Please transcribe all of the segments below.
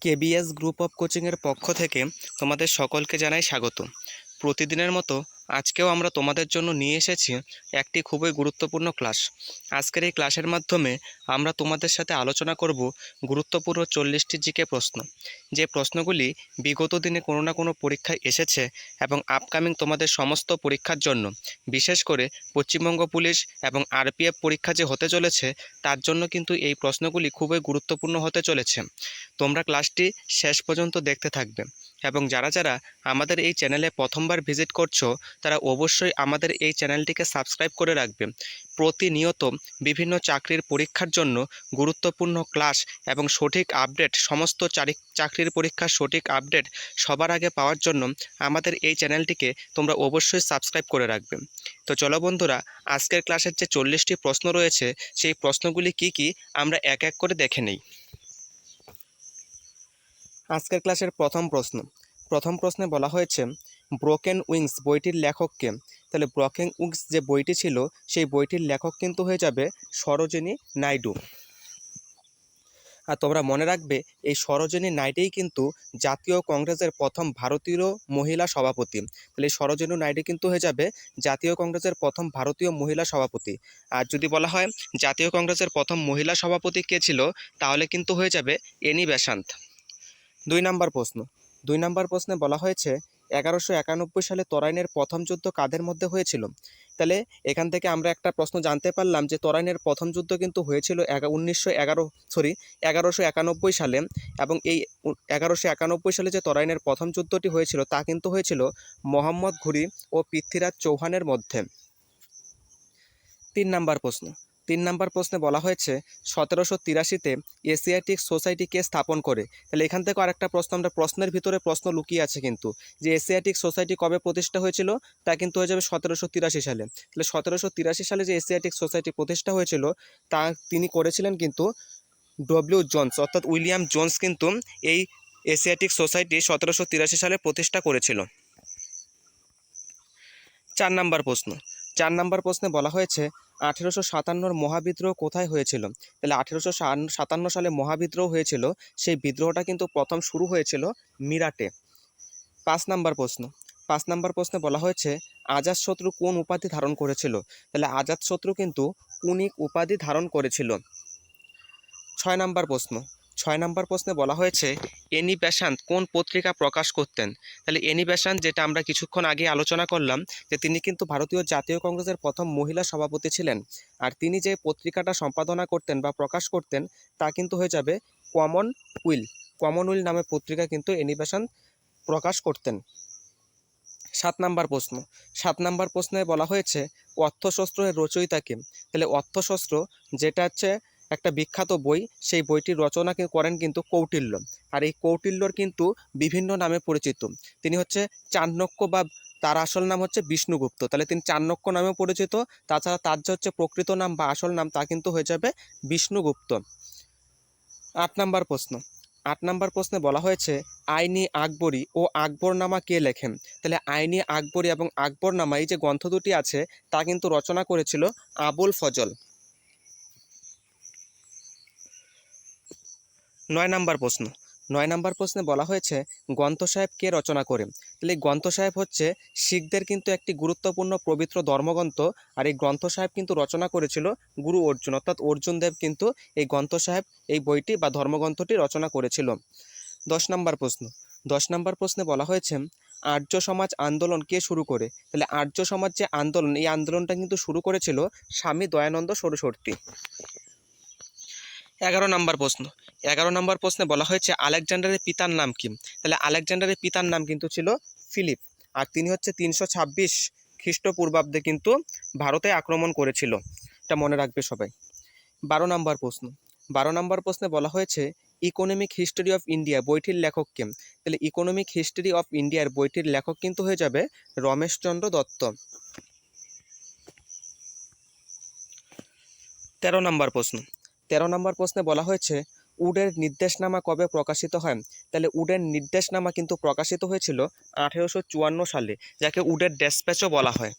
KBS group of কোচিংয়ের পক্ষ থেকে তোমাদের সকলকে জানাই স্বাগত। প্রতিদিনের মতো আজকেও আমরা তোমাদের জন্য নিয়ে এসেছি একটি খুবই গুরুত্বপূর্ণ ক্লাস আজকের এই ক্লাসের মাধ্যমে আমরা তোমাদের সাথে আলোচনা করব গুরুত্বপূর্ণ চল্লিশটি জিকে প্রশ্ন। যে প্রশ্নগুলি বিগত দিনে কোনো না কোনো পরীক্ষায় এসেছে এবং আপকামিং তোমাদের সমস্ত পরীক্ষার জন্য, বিশেষ করে পশ্চিমবঙ্গ পুলিশ এবং আরপিএফ পরীক্ষা যে হতে চলেছে, তার জন্য কিন্তু এই প্রশ্নগুলি খুবই গুরুত্বপূর্ণ হতে চলেছে। তোমরা ক্লাসটি শেষ পর্যন্ত দেখতে থাকবে। এবং যারা যারা আমাদের এই চ্যানেলে প্রথমবার ভিজিট করছ, তারা অবশ্যই আমাদের এই চ্যানেলটিকে সাবস্ক্রাইব করে রাখবে। প্রতিনিয়ত বিভিন্ন চাকরির পরীক্ষার জন্য গুরুত্বপূর্ণ ক্লাস এবং সঠিক আপডেট, সমস্ত চাকরির পরীক্ষার সঠিক আপডেট সবার আগে পাওয়ার জন্য আমাদের এই চ্যানেলটিকে তোমরা অবশ্যই সাবস্ক্রাইব করে রাখবে। তো চলো বন্ধুরা, আজকের ক্লাসের যে চল্লিশটি প্রশ্ন রয়েছে, সেই প্রশ্নগুলি কি কি আমরা এক এক করে দেখে নিই। আজকের ক্লাসের প্রথম প্রশ্ন। প্রথম প্রশ্নে বলা হয়েছে ব্রোকেন উইংস বইটির লেখককে। তাহলে ব্রোকেন উইংস যে বইটি ছিল, সেই বইটির লেখক কিন্তু হয়ে যাবে সরোজিনী নাইডু। আর তোমরা মনে রাখবে, এই সরোজিনী নাইডুই কিন্তু জাতীয় কংগ্রেসের প্রথম ভারতীয় মহিলা সভাপতি। তাহলে সরোজিনী নাইডু কিন্তু হয়ে যাবে জাতীয় কংগ্রেসের প্রথম ভারতীয় মহিলা সভাপতি। আর যদি বলা হয়, জাতীয় কংগ্রেসের প্রথম মহিলা সভাপতি কে ছিল, তাহলে কিন্তু হয়ে যাবে এনি বেসান্ত দুই নাম্বার প্রশ্ন। দুই নাম্বার প্রশ্নে বলা হয়েছে, এগারোশো একানব্বই সালে তরাইনের প্রথম যুদ্ধ কাদের মধ্যে হয়েছিল? তাহলে এখান থেকে আমরা একটা প্রশ্ন জানতে পারলাম যে তরাইনের প্রথম যুদ্ধ কিন্তু হয়েছিল উনিশশো এগারো সরি এগারোশো একানব্বই সালে এবং এই এগারোশো একানব্বই সালে যে তরাইনের প্রথম যুদ্ধটি হয়েছিল তা কিন্তু হয়েছিল মোহাম্মদ ঘুরি ও পৃথ্বীরাজ চৌহানের মধ্যে। তিন নাম্বার প্রশ্ন তিন নাম্বার প্রশ্নে বলা হয়েছে, সতেরোশো তিরাশিতে এশিয়াটিক সোসাইটি কে স্থাপন করে। তাহলে এখান থেকে আরেকটা প্রশ্ন, আমরা প্রশ্নের ভিতরে প্রশ্ন লুকিয়ে আছে কিন্তু, যে এশিয়াটিক সোসাইটি কবে প্রতিষ্ঠা হয়েছিল, তা কিন্তু হয়ে যাবে সতেরোশো তিরাশি সালে। তাহলে সতেরোশো তিরাশি সালে যে এশিয়াটিক সোসাইটি প্রতিষ্ঠা হয়েছিল, তা তিনি করেছিলেন কিন্তু ডব্লিউ জোন্স অর্থাৎ উইলিয়াম জোন্স কিন্তু এই এশিয়াটিক সোসাইটি সতেরোশো তিরাশি সালে প্রতিষ্ঠা করেছিল। চার নাম্বার প্রশ্ন, চার নাম্বার প্রশ্নে বলা হয়েছে আঠেরোশো সাতান্নর মহাবিদ্রোহ কোথায় হয়েছিল? তাহলে আঠেরোশো সাতান্ন সালে মহাবিদ্রোহ হয়েছিল, সেই বিদ্রোহটা কিন্তু প্রথম শুরু হয়েছিল মিরাটে। পাঁচ নাম্বার প্রশ্ন। পাঁচ নাম্বার প্রশ্নে বলা হয়েছে, আজাদ শত্রু কোন উপাধি ধারণ করেছিল? তাহলে আজাদ শত্রু কিন্তু কুনিক উপাধি ধারণ করেছিল। ছয় নাম্বার প্রশ্ন। ছয় নম্বর প্রশ্নে বলা হয়েছে, এনি বেসান্ত কোন পত্রিকা প্রকাশ করতেন? তাহলে এনি বেসান্ত যেটা আমরা কিছুক্ষণ আগে আলোচনা করলাম, যে তিনি কিন্তু ভারতীয় জাতীয় কংগ্রেসের প্রথম মহিলা সভাপতি ছিলেন। আর তিনি যে পত্রিকাটা সম্পাদনা করতেন বা প্রকাশ করতেন, তা কিন্তু হয়ে যাবে কমন উইল। কমন উইল নামে পত্রিকা কিন্তু এনি বেসান্ত প্রকাশ করতেন। সাত নাম্বার প্রশ্ন। সাত নাম্বার প্রশ্নে বলা হয়েছে, অর্থশস্ত্রের রচয়িতা রচয়িতাকে তাহলে অর্থশস্ত্র যেটা হচ্ছে একটা বিখ্যাত বই, সেই বইটির রচনা করেন কিন্তু কৌটিল্য। আর এই কৌটিল্যর কিন্তু বিভিন্ন নামে পরিচিত। তিনি হচ্ছে চাণক্য বা তার আসল নাম হচ্ছে বিষ্ণুগুপ্ত। তাহলে তিনি চাণক্য নামেও পরিচিত, তাছাড়া তার যে হচ্ছে প্রকৃত নাম বা আসল নাম তা কিন্তু হয়ে যাবে বিষ্ণুগুপ্ত। আট নাম্বার প্রশ্ন। আট নাম্বার প্রশ্নে বলা হয়েছে, আইনি আকবরী ও আকবরনামা কে লেখেন? তাহলে আইনি আকবরী এবং আকবরনামা, এই যে গ্রন্থ দুটি আছে, তা কিন্তু রচনা করেছিল আবুল ফজল। নয় নাম্বার প্রশ্ন। নয় নাম্বার প্রশ্নে বলা হয়েছে, গ্রন্থ সাহেব কে রচনা করে? তাহলে গ্রন্থ সাহেব হচ্ছে শিখদের কিন্তু একটি গুরুত্বপূর্ণ পবিত্র ধর্মগ্রন্থ আর এই গ্রন্থ সাহেব কিন্তু রচনা করেছিল গুরু অর্জুন। অর্থাৎ অর্জুন দেব কিন্তু এই গ্রন্থ সাহেব এই বইটি বা ধর্মগ্রন্থটি রচনা করেছিল। দশ নাম্বার প্রশ্ন। দশ নাম্বার প্রশ্নে বলা হয়েছে, আর্য সমাজ আন্দোলন কে শুরু করে? তাহলে আর্য সমাজ যে আন্দোলন, এই আন্দোলনটা কিন্তু শুরু করেছিল স্বামী দয়ানন্দ সরস্বতী এগারো নাম্বার প্রশ্ন। এগারো নম্বর প্রশ্নে বলা হয়েছে আলেকজান্ডারের পিতার নাম কি? তাহলে আলেকজান্ডারের পিতার নাম কিন্তু ছিল ফিলিপ। আর তিনি হচ্ছে তিনশো ছাব্বিশ খ্রিস্টপূর্বাব্দে কিন্তু ভারতে আক্রমণ করেছিল। এটা মনে রাখবে সবাই। বারো নম্বর প্রশ্ন। বারো নম্বর প্রশ্নে বলা হয়েছে, ইকোনমিক হিস্টোরি অফ ইন্ডিয়া বইটির লেখক কে? তাহলে ইকোনমিক হিস্টোরি অফ ইন্ডিয়ার বইটির লেখক কিন্তু হয়ে যাবে রমেশচন্দ্র দত্ত। তেরো নম্বর প্রশ্ন। তেরো নম্বর প্রশ্নে বলা হয়েছে, উডের নির্দেশনামা কবে প্রকাশিত হয়? তাহলে উডের নির্দেশনামা কিন্তু প্রকাশিত হয়েছিল আঠেরোশো চুয়ান্ন সালে, যাকে উডের ডেসপ্যাচও বলা হয়।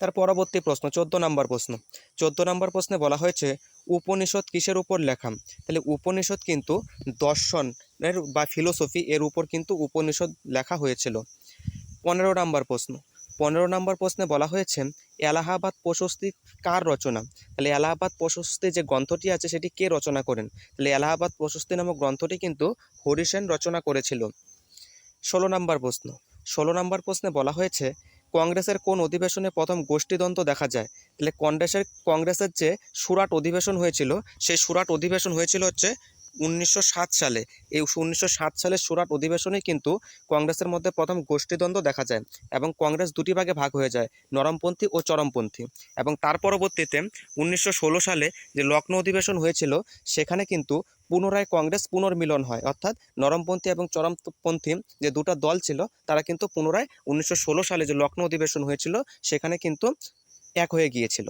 তার পরবর্তী প্রশ্ন, চোদ্দ নম্বর প্রশ্ন। চোদ্দ নম্বর প্রশ্নে বলা হয়েছে, উপনিষদ কিসের উপর লেখা? তাহলে উপনিষদ কিন্তু দর্শনের বা ফিলোসফি এর উপর কিন্তু উপনিষদ লেখা হয়েছিল। পনেরো নম্বর প্রশ্ন। পনেরো নম্বর প্রশ্নে বলা হয়েছে এলাহাবাদ প্রশস্তি কার রচনা? তাহলে এলাহাবাদ প্রশস্তি যে গ্রন্থটি আছে সেটি কে রচনা করেন? তাহলে এলাহাবাদ প্রশস্তি নামক গ্রন্থটি কিন্তু হরিসেন রচনা করেছিল। ষোলো নম্বর প্রশ্ন। ষোলো নম্বর প্রশ্নে বলা হয়েছে, কংগ্রেসের কোন অধিবেশনে প্রথম গোষ্ঠীদ্বন্দ্ব দেখা যায়? তাহলে কংগ্রেসের কংগ্রেসের যে সুরাট অধিবেশন হয়েছিল, সেই সুরাট অধিবেশন হয়েছিল হচ্ছে উনিশশো সাত সালে, এই উনিশশো সালের সুরাট অধিবেশনে কিন্তু কংগ্রেসের মধ্যে প্রথম গোষ্ঠীদ্বন্দ্ব দেখা যায় এবং কংগ্রেস দুটি ভাগে ভাগ হয়ে যায়, নরমপন্থী ও চরমপন্থী। এবং তার পরবর্তীতে উনিশশো ষোলো সালে যে লখনৌ অধিবেশন হয়েছিল, সেখানে কিন্তু পুনরায় কংগ্রেস পুনর্মিলন হয়। অর্থাৎ নরমপন্থী এবং চরমপন্থী যে দুটো দল ছিল, তারা কিন্তু পুনরায় উনিশশো ষোলো সালে যে লখনৌ অধিবেশন হয়েছিল, সেখানে কিন্তু এক হয়ে গিয়েছিল।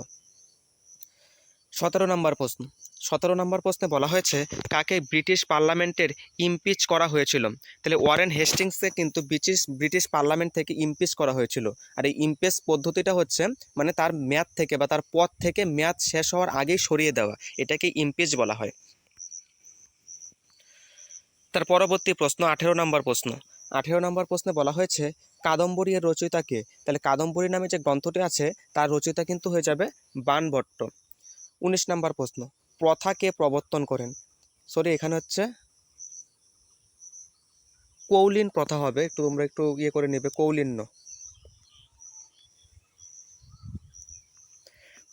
সতেরো নম্বর প্রশ্ন। সতেরো নম্বর প্রশ্নে বলা হয়েছে কাকে ব্রিটিশ পার্লামেন্টের ইমপিচ করা হয়েছিল। তাহলে ওয়ারেন হেস্টিংসকে কিন্তু ব্রিটিশ ব্রিটিশ পার্লামেন্ট থেকে ইমপিচ করা হয়েছিল। আর এই ইমপিচ পদ্ধতিটা হচ্ছে মানে তার মেয়াদ থেকে বা তার পদ থেকে মেয়াদ শেষ হওয়ার আগেই সরিয়ে দেওয়া। এটাকে ইমপিচ বলা হয়। তার পরবর্তী প্রশ্ন, আঠেরো নম্বর প্রশ্ন। আঠেরো নম্বর প্রশ্নে বলা হয়েছে কাদম্বরী এর রচয়িতাকে তাহলে কাদম্বরী নামে যে গ্রন্থটি আছে, তার রচয়িতা কিন্তু হয়ে যাবে বানভট্ট। উনিশ নম্বর প্রশ্ন। প্রথা কে প্রবর্তন করেন। সরি এখানে হচ্ছে কৌলিন প্রথা হবে। একটু তোমরা একটু ইয়ে করে নেবে, কৌলিন্য।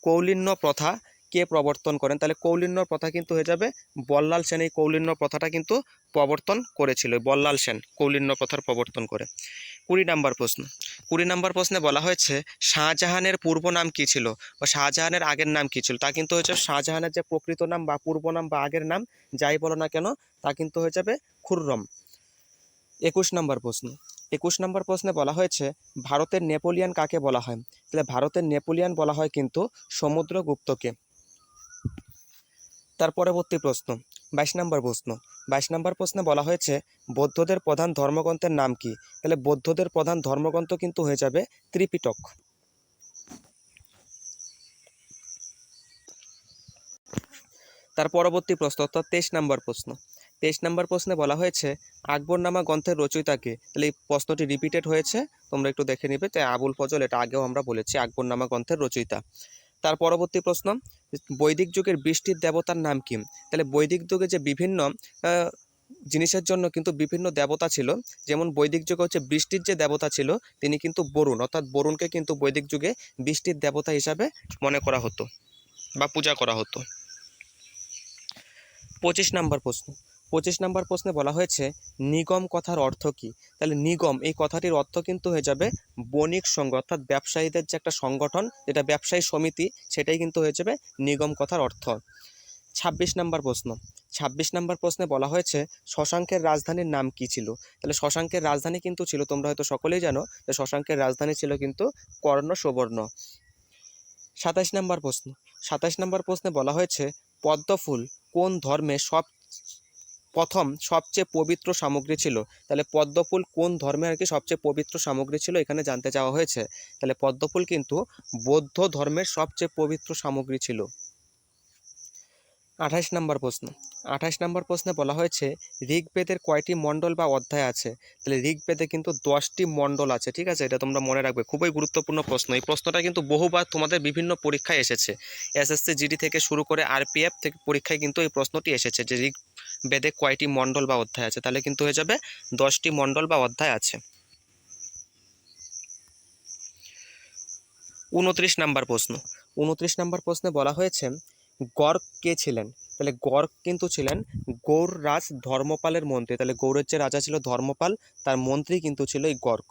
কৌলিন্য প্রথা কে প্রবর্তন করেন? তাহলে কৌলিন্য প্রথা কিন্তু হয়ে যাবে বল্লাল সেন। এই কৌলিন্য প্রথাটা কিন্তু প্রবর্তন করেছিল, বল্লাল সেন কৌলিন্য প্রথার প্রবর্তন করে। কুড়ি নাম্বার প্রশ্ন। কুড়ি নাম্বার প্রশ্নে বলা হয়েছে, শাহজাহানের পূর্ব নাম কী ছিল বা শাহজাহানের আগের নাম কী ছিল? তা কিন্তু হচ্ছে শাহজাহানের যে প্রকৃত নাম বা পূর্ব নাম বা আগের নাম, যাই বলো না কেন, তা কিন্তু হয়ে যাবে খুররম। একুশ নম্বর প্রশ্ন। একুশ নম্বর প্রশ্নে বলা হয়েছে, ভারতের নেপোলিয়ান কাকে বলা হয়? তাহলে ভারতের নেপোলিয়ান বলা হয় কিন্তু সমুদ্রগুপ্তকে। তার পরবর্তী প্রশ্ন। বাইশ নম্বর প্রশ্ন। বাইশ নম্বর প্রশ্নে বলা হয়েছে, বৌদ্ধদের প্রধান ধর্মগ্রন্থের নাম কি? তাহলে বৌদ্ধদের প্রধান ধর্মগ্রন্থ কিন্তু হয়ে যাবে ত্রিপিটক। তার পরবর্তী প্রশ্ন, অর্থাৎ তেইশ নম্বর প্রশ্ন। তেইশ নম্বর প্রশ্নে বলা হয়েছে আকবরনামা গ্রন্থের রচয়িতাকে তাহলে এই প্রশ্নটি রিপিটেড হয়েছে, তোমরা একটু দেখে নিবে। তাই আবুল ফজল এটা আগেও আমরা বলেছি আকবরনামা গ্রন্থের রচয়িতা। তার পরবর্তী প্রশ্ন, বৈদিক যুগের বৃষ্টির দেবতার নাম কি? তাহলে বৈদিক যুগে যে বিভিন্ন জিনিসের জন্য কিন্তু বিভিন্ন দেবতা ছিল, যেমন বৈদিক যুগে হচ্ছে বৃষ্টির যে দেবতা ছিল, তিনি কিন্তু বরুণ, অর্থাৎ বরুণকে কিন্তু বৈদিক যুগে বৃষ্টির দেবতা হিসাবে মনে করা হতো বা পূজা করা হতো। পঁচিশ নাম্বার প্রশ্ন পঁচিশ নাম্বার প্রশ্নে বলা হয়েছে, নিগম কথার অর্থ কী? তাহলে নিগম, এই কথাটির অর্থ কিন্তু হয়ে যাবে বণিক সংঘ, অর্থাৎ ব্যবসায়ীদের যে একটা সংগঠন, যেটা ব্যবসায়ী সমিতি, সেটাই কিন্তু হয়ে যাবে নিগম কথার অর্থ। ছাব্বিশ নাম্বার প্রশ্ন, ছাব্বিশ নাম্বার প্রশ্নে বলা হয়েছে, শশাঙ্কের রাজধানীর নাম কি ছিল? তাহলে শশাঙ্কের রাজধানী কিন্তু ছিল, তোমরা হয়তো সকলেই জানো যে শশাঙ্কের রাজধানী ছিল কিন্তু কর্ণ সুবর্ণ। সাতাশ নাম্বার প্রশ্ন সাতাশ নাম্বার প্রশ্নে বলা হয়েছে, পদ্মফুল কোন ধর্মে সব প্রথম সবচেয়ে পবিত্র সামগ্রী ছিল। তাহলে পদ্মফুল কোন ধর্মে আর কি সবচেয়ে পবিত্র সামগ্রী ছিল এখানে জানতে চাওয়া হয়েছে? তাহলে পদ্মফুল কিন্তু বৌদ্ধ ধর্মের সবচেয়ে পবিত্র সামগ্রী ছিল। আঠাশ নম্বর প্রশ্ন। আঠাশ নম্বর প্রশ্নে বলা হয়েছে, ঋগ্বেদের কয়টি মণ্ডল বা অধ্যায় আছে? তাহলে ঋগ্বেদে কিন্তু দশটি মণ্ডল আছে, ঠিক আছে? এটা তোমরা মনে রাখবে, খুবই গুরুত্বপূর্ণ প্রশ্ন। এই প্রশ্নটা কিন্তু বহুবার তোমাদের বিভিন্ন পরীক্ষায় এসেছে। এসএসসি জিডি থেকে শুরু করে আরপিএফ থেকে পরীক্ষায় কিন্তু এই প্রশ্নটি এসেছে যে ঋগ্বেদে কয়টি মণ্ডল বা অধ্যায় আছে? তাহলে কিন্তু হয়ে যাবে দশটি মণ্ডল বা অধ্যায় আছে। উনত্রিশ নাম্বার প্রশ্ন। উনত্রিশ নাম্বার প্রশ্নে বলা হয়েছে গর্গ কে ছিলেন? তাহলে গর্গ কিন্তু ছিলেন গৌর রাজ ধর্মপালের মন্ত্রী। তাহলে গৌড়ের যে রাজা ছিল ধর্মপাল, তার মন্ত্রী কিন্তু ছিল এই গর্গ।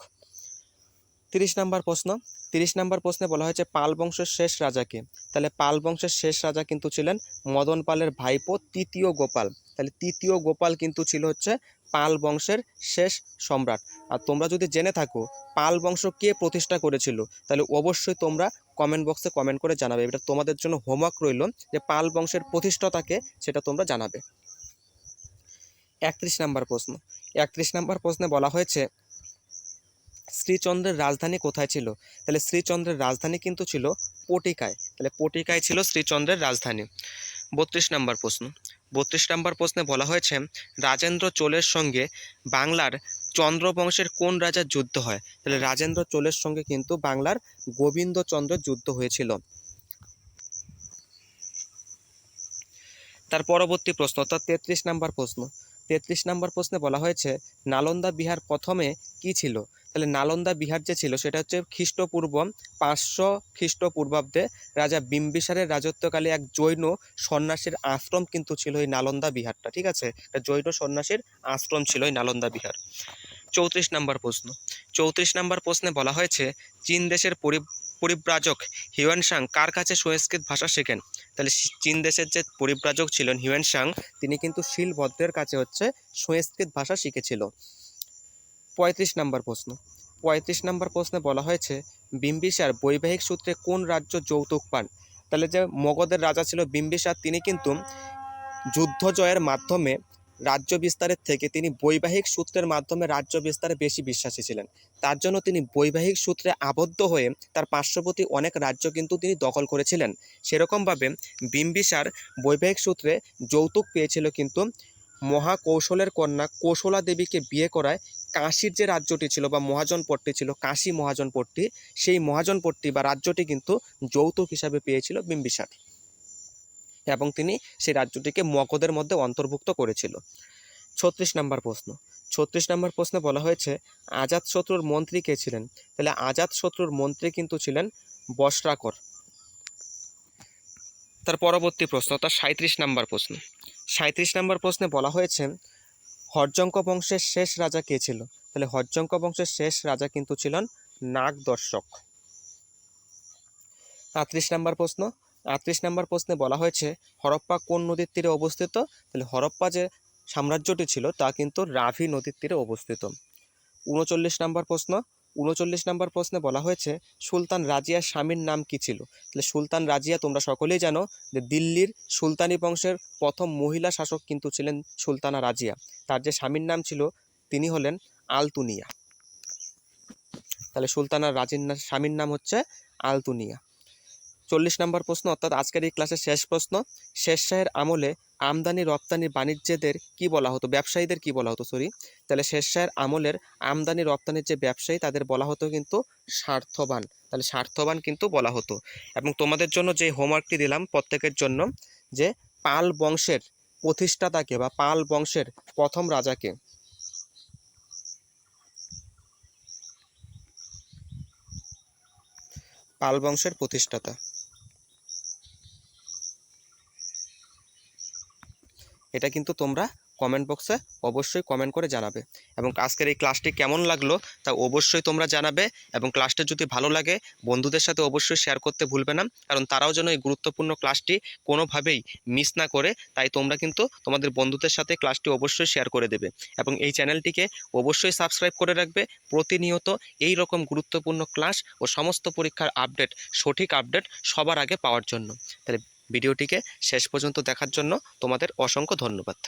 তিরিশ নাম্বার প্রশ্ন। তিরিশ নাম্বার প্রশ্নে বলা হয়েছে, পাল বংশের শেষ রাজাকে তাহলে পাল বংশের শেষ রাজা কিন্তু ছিলেন মদন পালের ভাইপো তৃতীয় গোপাল। তাহলে তৃতীয় গোপাল কিন্তু ছিল হচ্ছে পাল বংশের শেষ সম্রাট। আর তোমরা যদি জেনে থাকো, পাল বংশ কে প্রতিষ্ঠা করেছিল, তাহলে অবশ্যই তোমরা কমেন্ট বক্সে কমেন্ট করে জানাবে। এটা তোমাদের জন্য হোমওয়ার্ক রইল যে পাল বংশের প্রতিষ্ঠাতাকে সেটা তোমরা জানাবে। একত্রিশ নাম্বার প্রশ্ন। একত্রিশ নাম্বার প্রশ্নে বলা হয়েছে শ্রীচন্দ্রের রাজধানী কোথায় ছিল? তাহলে শ্রীচন্দ্রের রাজধানী কিন্তু ছিল পটিকায়। তাহলে পটিকায় ছিল শ্রীচন্দ্রের রাজধানী। বত্রিশ নম্বর প্রশ্ন। বত্রিশ নম্বর প্রশ্নে বলা হয়েছে, রাজেন্দ্র চোলের সঙ্গে বাংলার চন্দ্রবংশের কোন রাজার যুদ্ধ হয়? তাহলে রাজেন্দ্র চোলের সঙ্গে কিন্তু বাংলার গোবিন্দচন্দ্রের যুদ্ধ হয়েছিল। তার পরবর্তী প্রশ্ন, অর্থাৎ তেত্রিশ নম্বর প্রশ্ন। তেত্রিশ নম্বর প্রশ্নে বলা হয়েছে, নালন্দা বিহার প্রথমে কি ছিল? তাহলে নালন্দা বিহার যে ছিল, সেটা হচ্ছে খ্রিস্টপূর্ব পাঁচশো খ্রিস্টপূর্বাব্দে রাজা বিম্বিসারের রাজত্বকালে এক জৈন সন্ন্যাসীর আশ্রম কিন্তু ছিল এই নালন্দা বিহারটা, ঠিক আছে? একটা জৈন সন্ন্যাসীর আশ্রম ছিল এই নালন্দা বিহার। চৌত্রিশ নম্বর প্রশ্ন। চৌত্রিশ নম্বর প্রশ্নে বলা হয়েছে, চীন দেশের পরি পরিব্রাজক হিউয়ানসাং কার কাছে সংস্কৃত ভাষা শেখেন? তাহলে চীন দেশের যে পরিব্রাজক ছিলেন হিউয়ানসাং, তিনি কিন্তু শিলভদ্রের কাছে হচ্ছে সংস্কৃত ভাষা শিখেছিল। পঁয়ত্রিশ নম্বর প্রশ্ন। পঁয়ত্রিশ নম্বর প্রশ্নে বলা হয়েছে, বিম্বিসার বৈবাহিক সূত্রে কোন রাজ্য যৌতুক পান? তাহলে যে মগধের রাজা ছিল বিম্বিসার, তিনি কিন্তু যুদ্ধ জয়ের মাধ্যমে রাজ্য বিস্তারের থেকে তিনি বৈবাহিক সূত্রের মাধ্যমে রাজ্য বিস্তারে বেশি বিশ্বাসী ছিলেন। তার জন্য তিনি বৈবাহিক সূত্রে আবদ্ধ হয়ে তার পার্শ্ববর্তী অনেক রাজ্য কিন্তু তিনি দখল করেছিলেন। সেরকমভাবে বিম্বিসার বৈবাহিক সূত্রে যৌতুক পেয়েছিল কিন্তু মহাকৌশলের কন্যা কৌশলা দেবীকে বিয়ে করায় কাশীর যে রাজ্যটি ছিল বা মহাজনপট্টি ছিল, কাশী মহাজনপট্টি সেই মহাজনপট্টি বা রাজ্যটি কিন্তু যৌতুক হিসাবে পেয়েছিল বিম্বিসার এবং তিনি সেই রাজ্যটিকে মগধের মধ্যে অন্তর্ভুক্ত করেছিল। ছত্রিশ নম্বর প্রশ্ন। ছত্রিশ নম্বর প্রশ্নে বলা হয়েছে, আজাদ শত্রুর মন্ত্রী কে ছিলেন? তাহলে আজাদ শত্রুর মন্ত্রী কিন্তু ছিলেন বস্ত্রাকর তার পরবর্তী প্রশ্ন, তার সাঁত্রিশ নম্বর প্রশ্ন। সাঁত্রিশ নম্বর প্রশ্নে বলা হয়েছে হর্যঙ্ক বংশের শেষ রাজা কে ছিল? তাহলে হরজঙ্ক বংশের শেষ রাজা কিন্তু ছিলেন নাগ দর্শক আটত্রিশ নম্বর প্রশ্ন। আটত্রিশ নম্বর প্রশ্নে বলা হয়েছে, হরপ্পা কোন নদীর তীরে অবস্থিত? তাহলে হরপ্পা যে সাম্রাজ্যটি ছিল, তা কিন্তু রাভি নদীর তীরে অবস্থিত। উনচল্লিশ নম্বর প্রশ্ন। উনচল্লিশ নম্বর প্রশ্নে বলা হয়েছে, সুলতান রাজিয়ার স্বামীর নাম কি ছিল? তাহলে সুলতান রাজিয়া তোমরা সকলেই জানো যে দিল্লির সুলতানি বংশের প্রথম মহিলা শাসক কিন্তু ছিলেন সুলতানা রাজিয়া। তার যে স্বামীর নাম ছিল, তিনি হলেন আলতুনিয়া। তাহলে সুলতানা রাজির স্বামীর নাম হচ্ছে আলতুনিয়া। চল্লিশ নম্বর প্রশ্ন, অর্থাৎ আজকের এই ক্লাসের শেষ প্রশ্ন। শেষ শাহের আমলে আমদানি রপ্তানি বাণিজ্যদের কি বলা হতো? ব্যবসায়ীদের কি বলা হতো? সরি তাহলে শেষ শাহের আমলের আমদানি রপ্তানির যে ব্যবসায়ী, তাদের বলা হতো কিন্তু স্বার্থবান। তাহলে স্বার্থবান কিন্তু বলা হতো। এবং তোমাদের জন্য যে হোমওয়ার্কটি দিলাম প্রত্যেকের জন্য, যে পাল বংশের প্রতিষ্ঠাতাকে বা পাল বংশের প্রথম রাজাকে পাল বংশের প্রতিষ্ঠাতা। এটা কিন্তু তোমরা কমেন্ট বক্সে অবশ্যই কমেন্ট করে জানাবে। এবং আজকের এই ক্লাসটি কেমন লাগল তা অবশ্যই তোমরা জানাবে এবং ক্লাসটা যদি ভালো লাগে, বন্ধুদের সাথে অবশ্যই শেয়ার করতে ভুলবে না, কারণ তারাও যেন এই গুরুত্বপূর্ণ ক্লাসটি কোনোভাবেই মিস না করে, তাই তোমরা কিন্তু তোমাদের বন্ধুদের সাথে ক্লাসটি অবশ্যই শেয়ার করে দেবে। এবং এই চ্যানেলটিকে অবশ্যই সাবস্ক্রাইব করে রাখবে, প্রতিনিয়ত এই রকম গুরুত্বপূর্ণ ক্লাস ও সমস্ত পরীক্ষার আপডেট সঠিক আপডেট সবার আগে পাওয়ার জন্য। তাহলে ভিডিওটিকে শেষ পর্যন্ত দেখার জন্য তোমাদের অসংখ্য ধন্যবাদ।